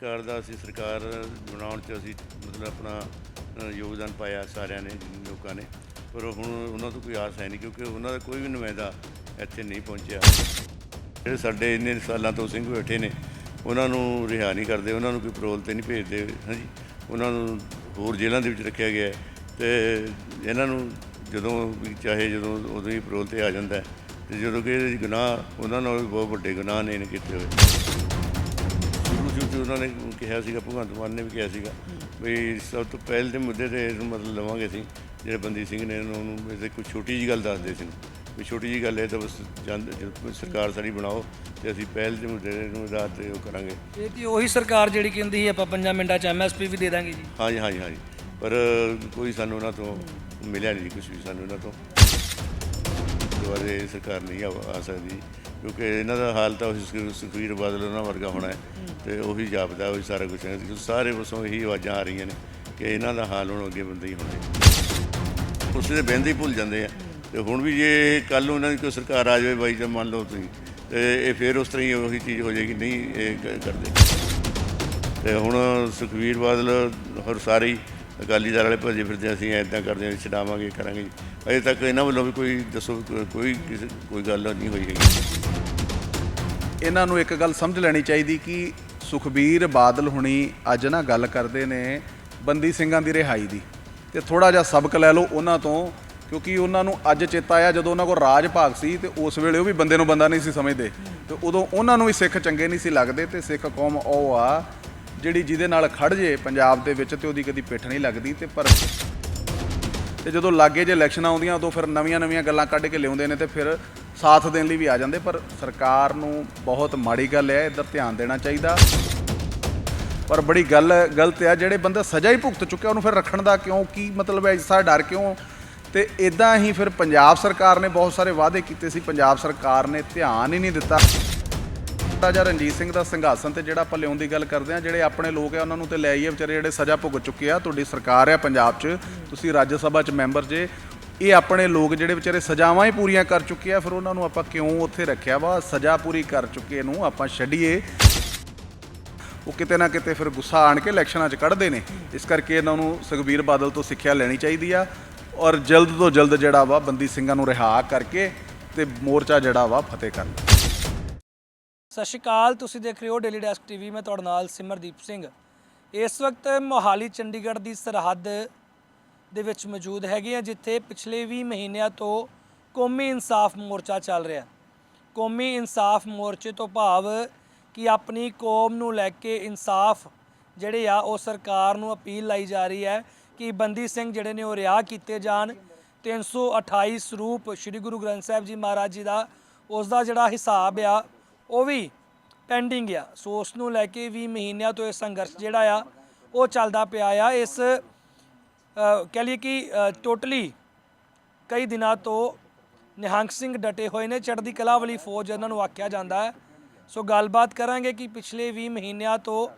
ਸਰਕਾਰ ਦਾ ਅਸੀਂ ਸਰਕਾਰ ਬਣਾਉਣ 'ਚ ਅਸੀਂ ਮਤਲਬ ਆਪਣਾ ਯੋਗਦਾਨ ਪਾਇਆ ਸਾਰਿਆਂ ਨੇ, ਲੋਕਾਂ ਨੇ। ਪਰ ਹੁਣ ਉਹਨਾਂ ਤੋਂ ਕੋਈ ਆਸ ਹੈ ਨਹੀਂ ਕਿਉਂਕਿ ਉਹਨਾਂ ਦਾ ਕੋਈ ਵੀ ਨੁਮਾਇੰਦਾ ਇੱਥੇ ਨਹੀਂ ਪਹੁੰਚਿਆ। ਜਿਹੜੇ ਸਾਡੇ ਇੰਨੇ ਸਾਲਾਂ ਤੋਂ ਸਿੰਘ ਬੈਠੇ ਨੇ, ਉਹਨਾਂ ਨੂੰ ਰਿਹਾ ਨਹੀਂ ਕਰਦੇ, ਉਹਨਾਂ ਨੂੰ ਕੋਈ ਪਰੋਲ ਤੇ ਨਹੀਂ ਭੇਜਦੇ, ਹਾਂਜੀ। ਉਹਨਾਂ ਨੂੰ ਹੋਰ ਜੇਲ੍ਹਾਂ ਦੇ ਵਿੱਚ ਰੱਖਿਆ ਗਿਆ ਹੈ ਤੇ ਇਹਨਾਂ ਨੂੰ ਜਦੋਂ ਵੀ ਚਾਹੇ ਜਦੋਂ ਉਦੋਂ ਹੀ ਪਰੋਲ ਤੇ ਆ ਜਾਂਦਾ ਹੈ ਤੇ ਜਦੋਂ ਕਿ ਇਹਦੇ 'ਚ ਗੁਨਾਹ, ਉਹਨਾਂ ਨਾਲ ਵੀ ਬਹੁਤ ਵੱਡੇ ਗੁਨਾਹ ਨੇ ਇਹਨੇ ਕੀਤੇ ਹੋਏ। 'ਚ ਉਹਨਾਂ ਨੇ ਕਿਹਾ ਸੀਗਾ ਭਗਵੰਤ ਮਾਨ ਨੇ ਵੀ ਕਿਹਾ ਸੀਗਾ ਵੀ ਸਭ ਤੋਂ ਪਹਿਲ ਦੇ ਮੁੱਦੇ ਤੇ ਇਹਨੂੰ ਮਤਲਬ ਲਵਾਂਗੇ ਅਸੀਂ ਜਿਹੜੇ ਬੰਦੀ ਸਿੰਘ ਨੇ ਉਹਨੂੰ ਉਹਨੂੰ ਇਹਦੇ ਕੋਈ ਛੋਟੀ ਜੀ ਗੱਲ ਦੱਸਦੇ ਸੀ। ਵੀ ਛੋਟੀ ਜੀ ਗੱਲ ਹੈ ਤਾਂ ਬਸ ਸਰਕਾਰ ਸਾਡੀ ਬਣਾਓ ਤੇ ਅਸੀਂ ਪਹਿਲ ਦੇ ਮੁੱਦੇ ਨੂੰ ਆਧਾਰ ਤੇ ਉਹ ਕਰਾਂਗੇ। ਇਹ ਤੇ ਉਹੀ ਸਰਕਾਰ ਜਿਹੜੀ ਕਹਿੰਦੀ ਸੀ ਆਪਾਂ 5 ਮਿੰਟਾਂ 'ਚ ਐਮਐਸਪੀ ਵੀ ਦੇ ਦਾਂਗੇ ਜੀ। ਹਾਂਜੀ ਹਾਂਜੀ ਹਾਂਜੀ। ਪਰ ਕੋਈ ਸਾਨੂੰ ਉਹਨਾਂ ਤੋਂ ਮਿਲਿਆ ਨਹੀਂ ਕੁਝ ਵੀ ਸਾਨੂੰ ਉਹਨਾਂ ਤੋਂ। ਦੁਬਾਰੇ ਸਰਕਾਰ ਨਹੀਂ ਆ ਸਕਦੀ। ਕਿਉਂਕਿ ਇਹਨਾਂ ਦਾ ਹਾਲ ਤਾਂ ਉਹੀ ਸੁਖ- ਸੁਖਬੀਰ ਬਾਦਲ ਉਹਨਾਂ ਵਰਗਾ ਹੋਣਾ ਹੈ ਤੇ ਉਹੀ ਜਾਪਦਾ ਉਹੀ ਸਾਰਾ ਕੁਝ ਹੈ। ਸਾਰੇ ਪਾਸੋਂ ਇਹੀ ਆਵਾਜ਼ਾਂ ਆ ਰਹੀਆਂ ਨੇ ਕਿ ਇਹਨਾਂ ਦਾ ਹਾਲ ਹੁਣ ਅੱਗੇ ਬੰਦੇ ਹੀ ਹੋਣੇ ਉਸੇ ਦੇ ਬਹਿੰਦੇ ਹੀ ਭੁੱਲ ਜਾਂਦੇ ਆ। ਤੇ ਹੁਣ ਵੀ ਜੇ ਕੱਲ ਨੂੰ ਇਹਨਾਂ ਦੀ ਕੋਈ ਸਰਕਾਰ ਆ ਜਾਵੇ ਬਾਈ ਜੀ ਮੰਨ ਲਓ ਤੁਸੀਂ, ਤੇ ਇਹ ਫੇਰ ਉਸ ਤਰ੍ਹਾਂ ਹੀ ਉਹੀ ਚੀਜ਼ ਹੋ ਜਾਏਗੀ, ਨਹੀਂ ਇਹ ਕਰਦੇ। ਤੇ ਹੁਣ ਸੁਖਵੀਰ ਬਾਦਲ ਹੋਰ ਸਾਰੇ ਅਕਾਲੀ ਦਲ ਵਾਲੇ ਭੱਜੇ ਫਿਰਦੇ ਅਸੀਂ ਐਦਾਂ ਕਰਦੇ ਹਾਂ ਛਡਾਵਾਂਗੇ, ਕਰਾਂਗੇ। ਅਜੇ ਤੱਕ ਇਹਨਾਂ ਵੱਲੋਂ ਵੀ ਕੋਈ ਦੱਸੋ, ਕੋਈ ਕਿਸੇ- ਕੋਈ ਗੱਲ ਨਹੀਂ ਹੋਈ ਹੈਗੀ। ਇਹਨਾਂ ਨੂੰ ਇੱਕ ਗੱਲ ਸਮਝ ਲੈਣੀ ਚਾਹੀਦੀ ਕਿ ਸੁਖਬੀਰ ਬਾਦਲ ਹੁਣੀ ਅੱਜ ਨਾ ਗੱਲ ਕਰਦੇ ਨੇ ਬੰਦੀ ਸਿੰਘਾਂ ਦੀ ਰਿਹਾਈ ਦੀ। ਤੇ ਥੋੜਾ ਜਿਹਾ ਸਬਕ ਲੈ ਲਓ ਉਹਨਾਂ ਤੋਂ, ਕਿਉਂਕਿ ਉਹਨਾਂ ਨੂੰ ਅੱਜ ਚੇਤਾ ਆਇਆ ਜਦੋਂ ਉਹਨਾਂ ਕੋਲ ਰਾਜ ਭਾਗ ਸੀ ਤੇ ਉਸ ਵੇਲੇ ਉਹ ਵੀ ਬੰਦੇ ਨੂੰ ਬੰਦਾ ਨਹੀਂ ਸੀ ਸਮਝਦੇ। ਤੇ ਉਦੋਂ ਉਹਨਾਂ ਨੂੰ ਵੀ ਸਿੱਖ ਚੰਗੇ ਨਹੀਂ ਸੀ ਲੱਗਦੇ ਤੇ ਸਿੱਖ ਕੌਮ ਉਹ ਆ ਜਿਹੜੀ ਜਿਹਦੇ ਨਾਲ ਖੜ ਜੇ ਪੰਜਾਬ ਦੇ ਵਿੱਚ ਤੇ ਉਹਦੀ ਕਦੀ ਪਿੱਠ ਨਹੀਂ ਲੱਗਦੀ ਤੇ ਪਰ ਤੇ ਜਦੋਂ ਲਾਗੇ ਜੇ ਇਲੈਕਸ਼ਨਾਂ ਆਉਂਦੀਆਂ ਉਦੋਂ ਫਿਰ ਨਵੀਆਂ-ਨਵੀਆਂ ਗੱਲਾਂ ਕੱਢ ਕੇ ਲਿਆਉਂਦੇ ਨੇ ਤੇ ਫਿਰ ਸਾਥ ਦੇਣ ਲਈ ਵੀ ਆ ਜਾਂਦੇ, ਪਰ ਸਰਕਾਰ ਨੂੰ ਬਹੁਤ ਮਾੜੀ ਗੱਲ ਹੈ, ਇੱਧਰ ਧਿਆਨ ਦੇਣਾ ਚਾਹੀਦਾ। ਪਰ ਬੜੀ ਗੱਲ, ਗਲਤ ਹੈ ਜਿਹੜੇ ਬੰਦਾ ਸਜ਼ਾ ਹੀ ਭੁਗਤ ਚੁੱਕਿਆ, ਉਹਨੂੰ ਫਿਰ ਰੱਖਣ ਦਾ ਕਿਉਂ, ਕੀ ਮਤਲਬ ਹੈ ਇਸ ਦਾ ਡਰ ਕਿਉਂ? ਤੇ ਇਦਾਂ ਹੀ ਫਿਰ ਪੰਜਾਬ ਸਰਕਾਰ ਨੇ ਬਹੁਤ ਸਾਰੇ ਵਾਅਦੇ ਕੀਤੇ ਸੀ, ਪੰਜਾਬ ਸਰਕਾਰ ਨੇ ਧਿਆਨ ਹੀ ਨਹੀਂ ਦਿੱਤਾ। ਰਾਜਾ ਰਣਜੀਤ ਸਿੰਘ ਦਾ ਸੰਘਾਸਨ ਤੇ ਜਿਹੜਾ ਆਪਾਂ ਲਿਆਉਣ ਦੀ ਗੱਲ ਕਰਦੇ ਆ ਜਿਹੜੇ ਆਪਣੇ ਲੋਕ ਆ, ਉਹਨਾਂ ਨੂੰ ਤੇ ਲੈ ਆਈਏ, ਵਿਚਾਰੇ ਜਿਹੜੇ ਸਜ਼ਾ ਭੁਗਤ ਚੁੱਕੇ ਆ, ਤੁਹਾਡੀ ਸਰਕਾਰ ਆ ਪੰਜਾਬ 'ਚ, ਤੁਸੀਂ ਰਾਜ ਸਭਾ 'ਚ ਮੈਂਬਰ ਜੇ ਇਹ ਆਪਣੇ ਲੋਕ ਜਿਹੜੇ ਵਿਚਾਰੇ ਸਜ਼ਾਵਾਂ ਹੀ ਪੂਰੀਆਂ ਕਰ ਚੁੱਕੇ ਆ, ਫਿਰ ਉਹਨਾਂ ਨੂੰ ਆਪਾਂ ਕਿਉਂ ਉੱਥੇ ਰੱਖਿਆ ਵਾ? ਸਜ਼ਾ ਪੂਰੀ ਕਰ ਚੁੱਕੇ ਨੂੰ ਆਪਾਂ ਛੱਡੀਏ। ਉਹ ਕਿਤੇ ਨਾ ਕਿਤੇ ਫਿਰ ਗੁੱਸਾ ਆਣ ਕੇ ਇਲੈਕਸ਼ਨਾਂ 'ਚ ਕੱਢਦੇ ਨੇ। ਇਸ ਕਰਕੇ ਇਹਨਾਂ ਨੂੰ ਸੁਖਬੀਰ ਬਾਦਲ ਤੋਂ ਸਿੱਖਿਆ ਲੈਣੀ ਚਾਹੀਦੀ ਆ ਔਰ ਜਲਦ ਤੋਂ ਜਲਦ ਜਿਹੜਾ ਵਾ ਬੰਦੀ ਸਿੰਘਾਂ ਨੂੰ ਰਿਹਾ ਕਰਕੇ ਤੇ ਮੋਰਚਾ ਜਿਹੜਾ ਵਾ ਫਤਿਹ ਕਰਨ ਸਤਿ ਸ਼੍ਰੀ ਅਕਾਲ, ਤੁਸੀਂ ਦੇਖ ਰਹੇ ਹੋ ਡੇਲੀ ਡੈਸਕ ਟੀਵੀ ਮੈਂ ਤੁਹਾਡੇ ਨਾਲ ਸਿਮਰਦੀਪ ਸਿੰਘ। ਇਸ ਵਕਤ ਮੋਹਾਲੀ ਚੰਡੀਗੜ੍ਹ ਦੀ ਸਰਹੱਦ ਦੇ ਵਿੱਚ ਮੌਜੂਦ ਹੈਗੇ ਆ, ਜਿੱਥੇ ਪਿਛਲੇ 20 ਮਹੀਨਿਆਂ ਤੋਂ ਕੌਮੀ ਇਨਸਾਫ ਮੋਰਚਾ ਚੱਲ ਰਿਹਾ। ਕੌਮੀ ਇਨਸਾਫ ਮੋਰਚੇ ਤੋਂ ਭਾਵ ਕਿ ਆਪਣੀ ਕੌਮ ਨੂੰ ਲੈ ਕੇ ਇਨਸਾਫ ਜਿਹੜੇ ਆ, ਉਹ ਸਰਕਾਰ ਨੂੰ ਅਪੀਲ ਲਾਈ ਜਾ ਰਹੀ ਹੈ ਕਿ ਬੰਦੀ ਸਿੰਘ ਜਿਹੜੇ ਨੇ ਉਹ ਰਿਹਾ ਕੀਤੇ ਜਾਣ। 328 ਸਰੂਪ ਸ੍ਰੀ ਗੁਰੂ ਗ੍ਰੰਥ ਸਾਹਿਬ ਜੀ ਮਹਾਰਾਜ ਜੀ ਦਾ ਉਸ ਦਾ ਜਿਹੜਾ ਹਿਸਾਬ ਆ, ਉਹ ਵੀ ਪੈਂਡਿੰਗ ਆ। ਸੋ ਉਸ ਨੂੰ ਲੈ ਕੇ 20 ਮਹੀਨਿਆਂ ਤੋਂ ਇਹ ਸੰਘਰਸ਼ ਜਿਹੜਾ ਆ, ਉਹ ਚੱਲਦਾ ਪਿਆ ਆ। ਇਸ ਕਹਿ ਲਈਏ ਕਿ ਟੋਟਲੀ ਕਈ ਦਿਨਾਂ ਤੋਂ ਨਿਹੰਗ ਸਿੰਘ ਡਟੇ ਹੋਏ ਨੇ, ਚੜ੍ਹਦੀ ਕਲਾ ਵਾਲੀ ਫੌਜ ਇਹਨਾਂ ਨੂੰ ਆਖਿਆ ਜਾਂਦਾ ਹੈ। ਸੋ ਗੱਲਬਾਤ ਕਰਾਂਗੇ ਕਿ ਪਿਛਲੇ 20 ਮਹੀਨਿਆਂ ਤੋਂ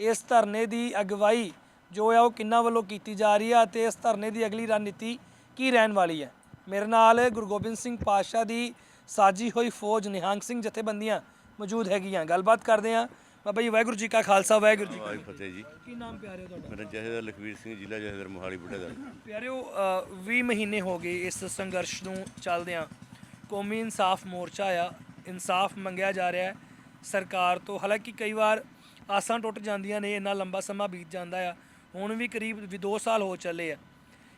ਇਸ ਧਰਨੇ ਦੀ ਅਗਵਾਈ ਜੋ ਹੈ ਉਹ ਕਿੰਨਾ ਵੱਲੋਂ ਕੀਤੀ ਜਾ ਰਹੀ ਹੈ ਅਤੇ ਇਸ ਧਰਨੇ ਦੀ ਅਗਲੀ ਰਣਨੀਤੀ ਕੀ ਰਹਿਣ ਵਾਲੀ ਹੈ। ਮੇਰੇ ਨਾਲ ਗੁਰੂ ਗੋਬਿੰਦ ਸਿੰਘ ਪਾਤਸ਼ਾਹ ਦੀ ਸਾਜੀ ਹੋਈ ਫੌਜ ਨਿਹੰਗ ਸਿੰਘ ਜਥੇਬੰਦੀਆਂ ਮੌਜੂਦ ਹੈਗੀਆਂ। ਗੱਲਬਾਤ ਕਰਦੇ ਹਾਂ ਬਾਬਾ ਜੀ ਵਾਹਿਗੁਰੂ ਜੀ ਕਾ ਖਾਲਸਾ ਵਾਹਿਗੁਰੂ ਜੀ ਕੀ ਫਤਿਹ ਜੀ। ਕੀ ਨਾਮ ਪਿਆਰੇ ਤੁਹਾਡਾ? ਮੇਰਾ ਜਹੇਦਾਰ ਲਖਵੀਰ ਸਿੰਘ ਜ਼ਿਲ੍ਹਾ ਜਹੇਦਾਰ ਮੋਹਾਲੀ ਬੁੱਢੇ ਦਾ ਪਿਆਰਿਓ ਅ, 20 ਮਹੀਨੇ ਹੋ ਗਏ ਇਸ ਸੰਘਰਸ਼ ਨੂੰ ਚੱਲਦਿਆਂ। ਕੌਮੀ ਇਨਸਾਫ ਮੋਰਚਾ ਆ ਇਨਸਾਫ ਮੰਗਿਆ ਜਾ ਰਿਹਾ ਹੈ ਸਰਕਾਰ ਤੋਂ। ਹਾਲਾਂਕਿ ਕਈ ਵਾਰ ਆਸਾਂ ਟੁੱਟ ਜਾਂਦੀਆਂ ਨੇ ਇੰਨਾ ਲੰਬਾ ਸਮਾਂ ਬੀਤ ਜਾਂਦਾ ਆ। ਹੁਣ ਵੀ ਕਰੀਬ ਵੀ 2 ਸਾਲ ਹੋ ਚੱਲੇ ਆ।